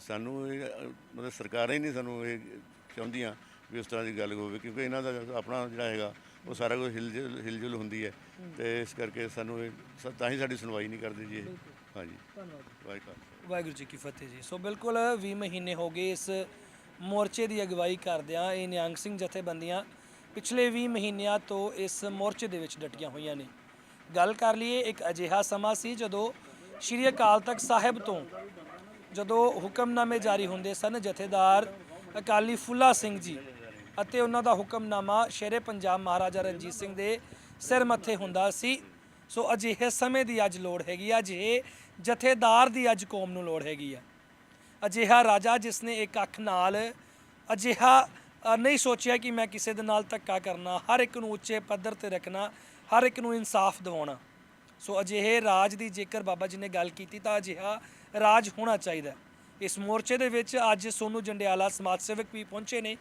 ਸਾਨੂੰ ਮਤਲਬ ਸਰਕਾਰਾਂ ਹੀ ਨਹੀਂ ਸਾਨੂੰ ਇਹ ਚਾਹੁੰਦੀਆਂ। ਵੀ ਉਸ ਤਰ੍ਹਾਂ ਦੀ ਗੱਲ ਹੋਵੇ ਕਿਉਂਕਿ ਇਹਨਾਂ ਦਾ ਆਪਣਾ ਜਿਹੜਾ ਹੈਗਾ ਉਹ ਸਾਰਾ ਕੁਝ ਹਿਲਜੁਲ ਹਿਲਜੁਲ ਹੁੰਦੀ ਹੈ ਤੇ ਇਸ ਕਰਕੇ ਸਾਨੂੰ ਇਹ ਸ- ਤਾਂ ਹੀ ਸਾਡੀ ਸੁਣਵਾਈ ਨਹੀਂ ਕਰਦੇ ਜੀ ਇਹ। ਹਾਂਜੀ। ਧੰਨਵਾਦ। ਵਾਹਿਗੁਰੂ। ਵਾਹਿਗੁਰੂ ਜੀ ਕੀ ਫਤਿਹ ਜੀ। ਸੋ ਬਿਲਕੁਲ 20 ਮਹੀਨੇ ਹੋ ਗਏ ਇਸ ਮੋਰਚੇ ਦੀ ਅਗਵਾਈ ਕਰਦਿਆਂ ਇਹ ਨਿਹੰਗ ਸਿੰਘ ਜਥੇਬੰਦੀਆਂ ਪਿਛਲੇ 20 ਮਹੀਨਿਆਂ ਤੋਂ ਇਸ ਮੋਰਚੇ ਦੇ ਵਿੱਚ ਡਟੀਆਂ ਹੋਈਆਂ ਨੇ। ਗੱਲ ਕਰ ਲਈਏ ਇੱਕ ਅਜਿਹਾ ਸਮਾਂ ਸੀ ਜਦੋਂ ਸ਼੍ਰੀ ਅਕਾਲ ਤਖਤ ਸਾਹਿਬ ਤੋਂ ਜਦੋਂ ਹੁਕਮਨਾਮੇ ਜਾਰੀ ਹੁੰਦੇ ਸਨ ਜਥੇਦਾਰ ਅਕਾਲੀ ਫੁੱਲਾ ਸਿੰਘ ਜੀ। ਅਤੇ ਉਹਨਾਂ ਦਾ ਹੁਕਮਨਾਮਾ ਸ਼ੇਰੇ ਪੰਜਾਬ ਮਹਾਰਾਜਾ ਰਣਜੀਤ ਸਿੰਘ ਦੇ ਸਿਰ ਮੱਥੇ ਹੁੰਦਾ ਸੀ। ਸੋ ਅਜਿਹੇ ਸਮੇਂ ਦੀ ਅੱਜ ਲੋੜ ਹੈਗੀ ਆ, ਅਜਿਹੇ ਜਥੇਦਾਰ ਦੀ ਅੱਜ ਕੌਮ ਨੂੰ ਲੋੜ ਹੈਗੀ ਆ। ਅਜਿਹਾ ਰਾਜਾ ਜਿਸ ਨੇ ਇੱਕ ਅੱਖ ਨਾਲ ਅਜਿਹਾ ਨਹੀਂ ਸੋਚਿਆ ਕਿ ਮੈਂ ਕਿਸੇ ਦੇ ਨਾਲ ਧੱਕਾ ਕਰਨਾ, ਹਰ ਇੱਕ ਨੂੰ ਉੱਚੇ ਪੱਧਰ ਤੇ ਰੱਖਣਾ, ਹਰ ਇੱਕ ਨੂੰ ਇਨਸਾਫ ਦਿਵਾਉਣਾ। ਸੋ ਅਜਿਹੇ ਰਾਜ ਦੀ ਜੇਕਰ ਬਾਬਾ ਜੀ ਨੇ ਗੱਲ ਕੀਤੀ ਤਾਂ ਅਜਿਹਾ ਰਾਜ ਹੋਣਾ ਚਾਹੀਦਾ। ਇਸ ਮੋਰਚੇ ਦੇ ਵਿੱਚ ਅੱਜ ਸੋਨੂ ਜੰਡਿਆਲਾ ਸਮਾਜ ਸੇਵਕ ਵੀ ਪਹੁੰਚੇ ਨੇ।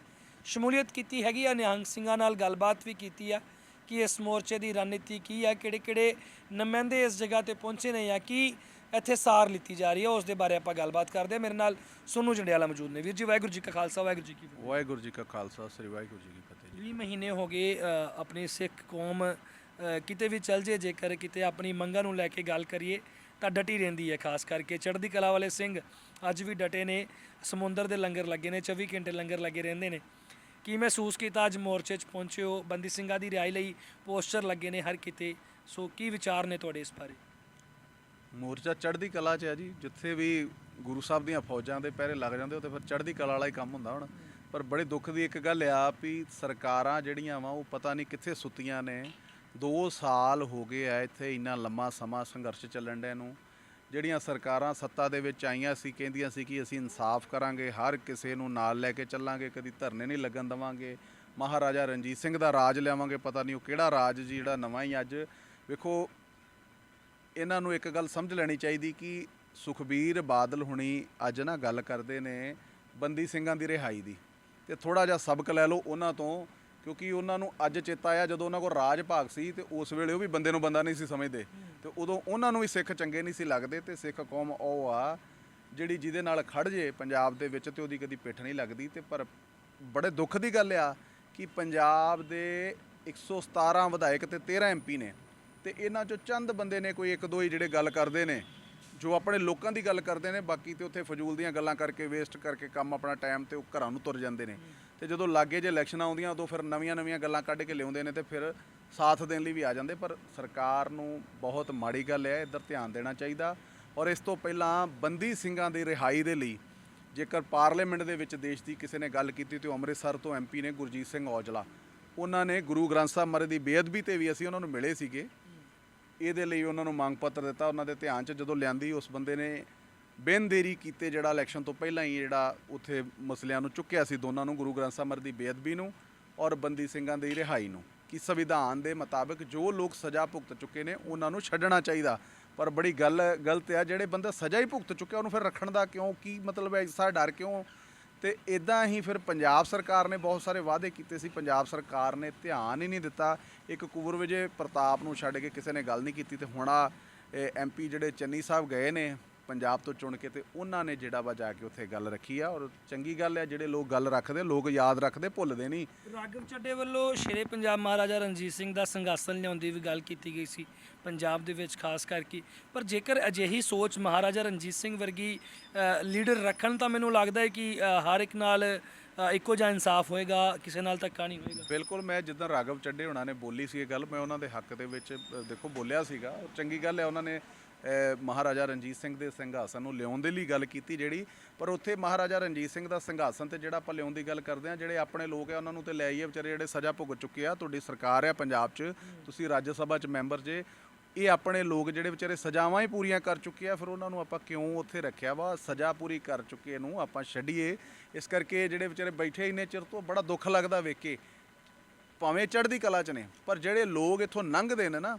ਸ਼ਮੂਲੀਅਤ ਕੀਤੀ ਹੈਗੀ ਆ ਨਿਹੰਗ ਸਿੰਘਾਂ ਨਾਲ ਗੱਲਬਾਤ ਵੀ ਕੀਤੀ ਆ ਕਿ ਇਸ ਮੋਰਚੇ ਦੀ ਰਣਨੀਤੀ ਕੀ ਆ ਕਿਹੜੇ ਕਿਹੜੇ ਨੁਮਾਇੰਦੇ ਇਸ ਜਗ੍ਹਾ ਤੇ ਪਹੁੰਚੇ ਨੇ ਜਾਂ ਕੀ ਇੱਥੇ ਸਾਰ ਲਿੱਤੀ ਜਾ ਰਹੀ ਹੈ ਉਸ ਦੇ ਬਾਰੇ ਆਪਾਂ ਗੱਲਬਾਤ ਕਰਦੇ ਹਾਂ। ਮੇਰੇ ਨਾਲ ਸੋਨੂ ਜੰਡਿਆਲਾ ਮੌਜੂਦ ਨੇ। ਵੀਰ ਜੀ ਵਾਹਿਗੁਰੂ ਜੀ ਕਾ ਖਾਲਸਾ ਵਾਹਿਗੁਰੂ ਜੀ ਕੀ ਫਤਿਹ। ਵਾਹਿਗੁਰੂ ਜੀ ਕਾ ਖਾਲਸਾ ਸ੍ਰੀ ਵਾਹਿਗੁਰੂ ਜੀ ਕੀ ਫਤਿਹ ਜੀ। 20 ਮਹੀਨੇ ਹੋ ਗਏ ਆਪਣੀ ਸਿੱਖ ਕੌਮ ਕਿਤੇ ਵੀ ਚੱਲ ਜੇ ਜੇਕਰ ਕਿਤੇ ਆਪਣੀ ਮੰਗਾਂ ਨੂੰ ਲੈ ਕੇ ਗੱਲ ਕਰੀਏ ਤਾਂ ਡਟੀ ਰਹਿੰਦੀ ਹੈ ਖਾਸ ਕਰਕੇ ਚੜ੍ਹਦੀ ਕਲਾ ਵਾਲੇ ਸਿੰਘ ਅੱਜ ਵੀ ਡਟੇ ਨੇ ਸਮੁੰਦਰ ਦੇ ਲੰਗਰ ਲੱਗੇ ਨੇ 24 ਘੰਟੇ ਲੰਗਰ ਲੱਗੇ ਰਹਿੰਦੇ ਨੇ। ਕੀ ਮਹਿਸੂਸ ਕੀਤਾ ਅੱਜ ਮੋਰਚੇ 'ਚ ਪਹੁੰਚੇ ਹੋ ਬੰਦੀ ਸਿੰਘਾਂ ਦੀ ਰਿਹਾਈ ਲਈ ਪੋਸਟਰ ਲੱਗੇ ਨੇ ਹਰ ਕਿਤੇ। ਸੋ ਕੀ ਵਿਚਾਰ ਨੇ ਤੁਹਾਡੇ ਇਸ ਬਾਰੇ? ਮੋਰਚਾ ਚੜ੍ਹਦੀ ਕਲਾ 'ਚ ਹੈ ਜੀ। ਜਿੱਥੇ ਵੀ ਗੁਰੂ ਸਾਹਿਬ ਦੀਆਂ ਫੌਜਾਂ ਦੇ ਪਹਿਰੇ ਲੱਗ ਜਾਂਦੇ ਉਹ ਤੇ ਫਿਰ ਚੜ੍ਹਦੀ ਕਲਾ ਵਾਲਾ ਹੀ ਕੰਮ ਹੁੰਦਾ ਹੁਣ। ਪਰ ਬੜੇ ਦੁੱਖ ਦੀ ਇੱਕ ਗੱਲ ਆ ਵੀ ਸਰਕਾਰਾਂ ਜਿਹੜੀਆਂ ਵਾ, ਉਹ ਪਤਾ ਨਹੀਂ ਕਿੱਥੇ ਸੁੱਤੀਆਂ ਨੇ। 2 ਸਾਲ ਹੋ ਗਏ ਆ ਇੱਥੇ ਇੰਨਾ ਲੰਮਾ ਸਮਾਂ ਸੰਘਰਸ਼ ਚੱਲਣ ਡਿਆ ਨੂੰ। ਜਿਹੜੀਆਂ ਸਰਕਾਰਾਂ ਸੱਤਾ ਦੇ ਵਿੱਚ ਆਈਆਂ ਸੀ, ਕਹਿੰਦੀਆਂ ਸੀ ਕਿ ਅਸੀਂ ਇਨਸਾਫ ਕਰਾਂਗੇ, ਹਰ ਕਿਸੇ ਨੂੰ ਨਾਲ ਲੈ ਕੇ ਚੱਲਾਂਗੇ, ਕਦੀ ਧਰਨੇ ਨਹੀਂ ਲੱਗਣ ਦਵਾਂਗੇ। ਮਹਾਰਾਜਾ ਰਣਜੀਤ ਸਿੰਘ ਦਾ ਰਾਜ ਲਿਆਵਾਂਗੇ, ਪਤਾ ਨਹੀਂ ਉਹ ਕਿਹੜਾ ਰਾਜ ਜੀ ਜਿਹੜਾ ਨਵਾਂ ਹੀ ਅੱਜ। ਵੇਖੋ, ਇਹਨਾਂ ਨੂੰ ਇੱਕ ਗੱਲ ਸਮਝ ਲੈਣੀ ਚਾਹੀਦੀ ਕਿ ਸੁਖਬੀਰ ਬਾਦਲ ਹੁਣੀ ਅੱਜ ਨਾ ਗੱਲ ਕਰਦੇ ਨੇ ਬੰਦੀ ਸਿੰਘਾਂ ਦੀ ਰਿਹਾਈ ਦੀ। ਤੇ ਥੋੜਾ ਜਿਹਾ ਸਬਕ ਲੈ ਲਓ ਉਹਨਾਂ ਤੋਂ, ਕਿਉਂਕਿ ਉਹਨਾਂ ਨੂੰ ਅੱਜ ਚੇਤਾ ਆਇਆ ਜਦੋਂ ਉਹਨਾਂ ਕੋਲ ਰਾਜ ਭਾਗ ਸੀ ਤੇ ਉਸ ਵੇਲੇ ਉਹ ਵੀ ਬੰਦੇ ਨੂੰ ਬੰਦਾ ਨਹੀਂ ਸੀ ਸਮਝਦੇ। ਤੇ ਉਦੋਂ ਉਹਨਾਂ ਨੂੰ ਵੀ ਸਿੱਖ ਚੰਗੇ ਨਹੀਂ ਸੀ ਲੱਗਦੇ ਤੇ ਸਿੱਖ ਕੌਮ ਉਹ ਆ ਜਿਹੜੀ ਜਿਹਦੇ ਨਾਲ ਖੜ ਜੇ ਪੰਜਾਬ ਦੇ ਵਿੱਚ ਤੇ ਉਹਦੀ ਕਦੀ ਪਿੱਠ ਨਹੀਂ ਲੱਗਦੀ ਤੇ ਪਰ ਬੜੇ ਦੁੱਖ ਦੀ ਗੱਲ ਆ ਕਿ ਪੰਜਾਬ ਦੇ 117 ਵਿਧਾਇਕ ਤੇ 13 ਐਮਪੀ ਨੇ ਤੇ ਇਹਨਾਂ ਚੋਂ ਚੰਦ ਬੰਦੇ ਨੇ ਕੋਈ ਇੱਕ ਦੋ ਹੀ ਜਿਹੜੇ ਗੱਲ ਕਰਦੇ ਨੇ, ਜੋ ਆਪਣੇ ਲੋਕਾਂ ਦੀ ਗੱਲ ਕਰਦੇ ਨੇ, ਬਾਕੀ ਤੇ ਉੱਥੇ ਫਜ਼ੂਲ ਦੀਆਂ ਗੱਲਾਂ ਕਰਕੇ ਵੇਸਟ ਕਰਕੇ ਕੰਮ ਆਪਣਾ ਟਾਈਮ ਤੇ ਉਹ ਘਰਾਂ ਨੂੰ ਤੁਰ ਜਾਂਦੇ ਨੇ। ਤੇ ਜਦੋਂ ਲਾਗੇ ਜੇ ਇਲੈਕਸ਼ਨਾਂ ਆਉਂਦੀਆਂ, ਉਦੋਂ ਫਿਰ ਨਵੀਆਂ-ਨਵੀਆਂ ਗੱਲਾਂ ਕੱਢ ਕੇ ਲਿਆਉਂਦੇ ਨੇ ਤੇ ਫਿਰ ਸਾਥ ਦੇਣ ਲਈ ਵੀ ਆ ਜਾਂਦੇ, ਪਰ ਸਰਕਾਰ ਨੂੰ ਬਹੁਤ ਮਾੜੀ ਗੱਲ ਹੈ, ਇੱਧਰ ਧਿਆਨ ਦੇਣਾ ਚਾਹੀਦਾ। ਔਰ ਇਸ ਤੋਂ ਪਹਿਲਾਂ ਬੰਦੀ ਸਿੰਘਾਂ ਦੀ ਰਿਹਾਈ ਦੇ ਲਈ ਜੇਕਰ ਪਾਰਲੀਮੈਂਟ ਦੇ ਵਿੱਚ ਦੇਸ਼ ਦੀ ਕਿਸੇ ਨੇ ਗੱਲ ਕੀਤੀ ਤੇ ਉਹ ਅੰਮ੍ਰਿਤਸਰ ਤੋਂ ਐਮਪੀ ਨੇ ਗੁਰਜੀਤ ਸਿੰਘ ਔਜਲਾ, ਉਹਨਾਂ ਨੇ ਗੁਰੂ ਗ੍ਰੰਥ ਸਾਹਿਬ ਮਹਾਰਾਜ ਦੀ ਬੇਅਦਬੀ ਤੇ ਵੀ ਅਸੀਂ ਉਹਨਾਂ ਨੂੰ ਮਿਲੇ ਸੀਗੇ। ਇਹਦੇ ਲਈ ਉਹਨਾਂ ਨੂੰ ਮੰਗ ਪੱਤਰ ਦਿੱਤਾ, ਉਹਨਾਂ ਦੇ ਧਿਆਨ 'ਚ ਜਦੋਂ ਲਿਆਂਦੀ, ਉਸ ਬੰਦੇ ਨੇ ਬਿਨ ਦੇਰੀ ਕੀਤੇ ਜਿਹੜਾ ਇਲੈਕਸ਼ਨ ਤੋਂ ਪਹਿਲਾਂ ਹੀ ਜਿਹੜਾ ਉੱਥੇ ਮਸਲਿਆਂ ਨੂੰ ਚੁੱਕਿਆ ਸੀ ਦੋਨਾਂ ਨੂੰ, ਗੁਰੂ ਗ੍ਰੰਥ ਸਾਹਿਬ ਮਹਾਰਾਜ ਦੀ ਬੇਅਦਬੀ ਨੂੰ ਔਰ ਬੰਦੀ ਸਿੰਘਾਂ ਦੀ ਰਿਹਾਈ ਨੂੰ। ਕਿ ਸੰਵਿਧਾਨ ਦੇ ਮੁਤਾਬਕ ਜੋ ਲੋਕ ਸਜ਼ਾ ਭੁਗਤ ਚੁੱਕੇ ਨੇ, ਉਹਨਾਂ ਨੂੰ ਛੱਡਣਾ ਚਾਹੀਦਾ। ਪਰ ਬੜੀ ਗੱਲ, ਗਲਤ ਆ, ਜਿਹੜੇ ਬੰਦਾ ਸਜ਼ਾ ਹੀ ਭੁਗਤ ਚੁੱਕਿਆ ਉਹਨੂੰ ਫਿਰ ਰੱਖਣ ਦਾ ਕਿਉਂ, ਕੀ ਮਤਲਬ ਹੈ ਐਸਾ ਡਰ ਕਿਉਂ? ਤੇ ਇਦਾਂ ਹੀ ਫਿਰ ਪੰਜਾਬ ਸਰਕਾਰ ਨੇ ਬਹੁਤ ਸਾਰੇ ਵਾਅਦੇ ਕੀਤੇ ਸੀ, ਪੰਜਾਬ ਸਰਕਾਰ ਨੇ ਧਿਆਨ ਹੀ ਨਹੀਂ ਦਿੱਤਾ। ਇੱਕ ਕੁਵਰ ਵਿਜੇ ਪ੍ਰਤਾਪ ਨੂੰ ਛੱਡ ਕੇ ਕਿਸੇ ਨੇ ਗੱਲ ਨਹੀਂ ਕੀਤੀ ਤੇ ਹੁਣ ਆ ਐਮਪੀ ਜਿਹੜੇ ਚੰਨੀ ਸਾਹਿਬ ਗਏ ਨੇ ਪੰਜਾਬ ਤੋਂ ਚੁਣ ਕੇ ਤੇ ਉਹਨਾਂ ਨੇ ਜਿਹੜਾ ਵਾ ਜਾ ਕੇ ਉੱਥੇ ਗੱਲ ਰੱਖੀ ਆ ਔਰ ਚੰਗੀ ਗੱਲ ਹੈ ਜਿਹੜੇ ਲੋਕ ਗੱਲ ਰੱਖਦੇ ਲੋਕ ਯਾਦ ਰੱਖਦੇ ਭੁੱਲਦੇ ਨਹੀਂ। ਰਾਘਵ ਚੱਡੇ ਵੱਲੋਂ ਸ਼ੇਰੇ ਪੰਜਾਬ ਮਹਾਰਾਜਾ ਰਣਜੀਤ ਸਿੰਘ ਦਾ ਸੰਘਾਸਨ ਲਿਆਉਣ ਦੀ ਵੀ ਗੱਲ ਕੀਤੀ ਗਈ ਸੀ ਪੰਜਾਬ ਦੇ ਵਿੱਚ ਖਾਸ ਕਰਕੇ। ਪਰ ਜੇਕਰ ਅਜਿਹੀ ਸੋਚ ਮਹਾਰਾਜਾ ਰਣਜੀਤ ਸਿੰਘ ਵਰਗੀ ਲੀਡਰ ਰੱਖਣ ਤਾਂ ਮੈਨੂੰ ਲੱਗਦਾ ਹੈ ਕਿ ਹਰ ਇੱਕ ਨਾਲ ਇੱਕੋ ਜਿਹਾ ਇਨਸਾਫ ਹੋਏਗਾ ਕਿਸੇ ਨਾਲ ਧੱਕਾ ਨਹੀਂ ਹੋਏਗਾ। ਬਿਲਕੁਲ ਮੈਂ ਜਿੱਦਾਂ ਰਾਘਵ ਚੱਡੇ ਹੋਣਾ ਨੇ ਬੋਲੀ ਸੀ ਇਹ ਗੱਲ ਮੈਂ ਉਹਨਾਂ ਦੇ ਹੱਕ ਦੇ ਵਿੱਚ ਦੇਖੋ ਬੋਲਿਆ ਸੀਗਾ ਚੰਗੀ ਗੱਲ ਹੈ ਉਹਨਾਂ ਨੇ ਮਹਾਰਾਜਾ ਰਣਜੀਤ ਸਿੰਘ ਦੇ ਸਿੰਘਾਸਨ ਨੂੰ ਲਿਆਉਣ ਦੇ ਲਈ ਗੱਲ ਕੀਤੀ ਜਿਹੜੀ, ਪਰ ਉੱਥੇ ਮਹਾਰਾਜਾ ਰਣਜੀਤ ਸਿੰਘ ਦਾ ਸਿੰਘਾਸਨ ਤੇ ਜਿਹੜਾ ਆਪਾਂ ਲਿਆਉਣ ਦੀ ਗੱਲ ਕਰਦੇ ਆ ਜਿਹੜੇ ਆਪਣੇ ਲੋਕ ਆ, ਉਹਨਾਂ ਨੂੰ ਤੇ ਲੈ ਆਈਏ, ਵਿਚਾਰੇ ਜਿਹੜੇ ਸਜ਼ਾ ਭੁਗਤ ਚੁੱਕੇ ਆ, ਤੁਹਾਡੀ ਸਰਕਾਰ ਆ ਪੰਜਾਬ 'ਚ, ਤੁਸੀਂ ਰਾਜ ਸਭਾ 'ਚ ਮੈਂਬਰ ਜੇ, ਇਹ ਆਪਣੇ ਲੋਕ ਜਿਹੜੇ ਵਿਚਾਰੇ ਸਜ਼ਾਵਾਂ ਹੀ ਪੂਰੀਆਂ ਕਰ ਚੁੱਕੇ ਆ, ਫਿਰ ਉਹਨਾਂ ਨੂੰ ਆਪਾਂ ਕਿਉਂ ਉੱਥੇ ਰੱਖਿਆ ਵਾ? ਸਜ਼ਾ ਪੂਰੀ ਕਰ ਚੁੱਕੇ ਨੂੰ ਆਪਾਂ ਛੱਡੀਏ। ਇਸ ਕਰਕੇ ਜਿਹੜੇ ਵਿਚਾਰੇ ਬੈਠੇ ਇੰਨੇ ਚਿਰ ਤੋਂ ਬੜਾ ਦੁੱਖ ਲੱਗਦਾ ਵੇਖ ਕੇ, ਭਾਵੇਂ ਚੜ੍ਹਦੀ ਕਲਾ 'ਚ ਨੇ, ਪਰ ਜਿਹੜੇ ਲੋਕ ਇੱਥੋਂ ਲੰਘਦੇ ਨੇ ਨਾ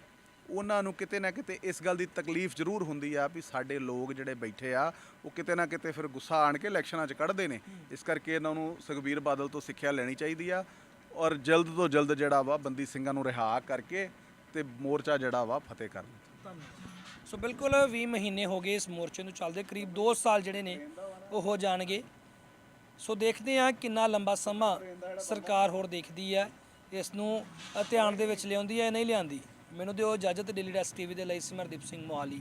ਉਹਨਾਂ ਨੂੰ ਕਿਤੇ ਨਾ ਕਿਤੇ ਇਸ ਗੱਲ ਦੀ ਤਕਲੀਫ ਜ਼ਰੂਰ ਹੁੰਦੀ ਆ ਵੀ ਸਾਡੇ ਲੋਕ ਜਿਹੜੇ ਬੈਠੇ ਆ ਉਹ ਕਿਤੇ ਨਾ ਕਿਤੇ ਫਿਰ ਗੁੱਸਾ ਆਣ ਕੇ ਇਲੈਕਸ਼ਨਾਂ 'ਚ ਕੱਢਦੇ ਨੇ। ਇਸ ਕਰਕੇ ਇਹਨਾਂ ਨੂੰ ਸੁਖਬੀਰ ਬਾਦਲ ਤੋਂ ਸਿੱਖਿਆ ਲੈਣੀ ਚਾਹੀਦੀ ਆ ਔਰ ਜਲਦ ਤੋਂ ਜਲਦ ਜਿਹੜਾ ਵਾ ਬੰਦੀ ਸਿੰਘਾਂ ਨੂੰ ਰਿਹਾ ਕਰਕੇ ਤੇ ਮੋਰਚਾ ਜਿਹੜਾ ਵਾ ਫਤਿਹ ਕਰਨ ਸੋ ਬਿਲਕੁਲ 20 ਮਹੀਨੇ ਹੋ ਗਏ ਇਸ ਮੋਰਚੇ ਨੂੰ ਚੱਲਦੇ ਕਰੀਬ 2 ਸਾਲ ਜਿਹੜੇ ਨੇ ਉਹ ਹੋ ਜਾਣਗੇ। ਸੋ ਦੇਖਦੇ ਹਾਂ ਕਿੰਨਾ ਲੰਬਾ ਸਮਾਂ ਸਰਕਾਰ ਹੋਰ ਦੇਖਦੀ ਹੈ ਇਸ ਨੂੰ ਧਿਆਨ ਦੇ ਵਿੱਚ ਲਿਆਉਂਦੀ ਹੈ ਨਹੀਂ ਲਿਆਂਦੀ ਮੈਨੂੰ ਦਿਓ ਇਜਾਜ਼ਤ ਡੇਲੀ ਡੈਸਕ ਟੀਵੀ ਦੇ ਲਈ ਸਿਮਰਦੀਪ ਸਿੰਘ ਮੋਹਾਲੀ।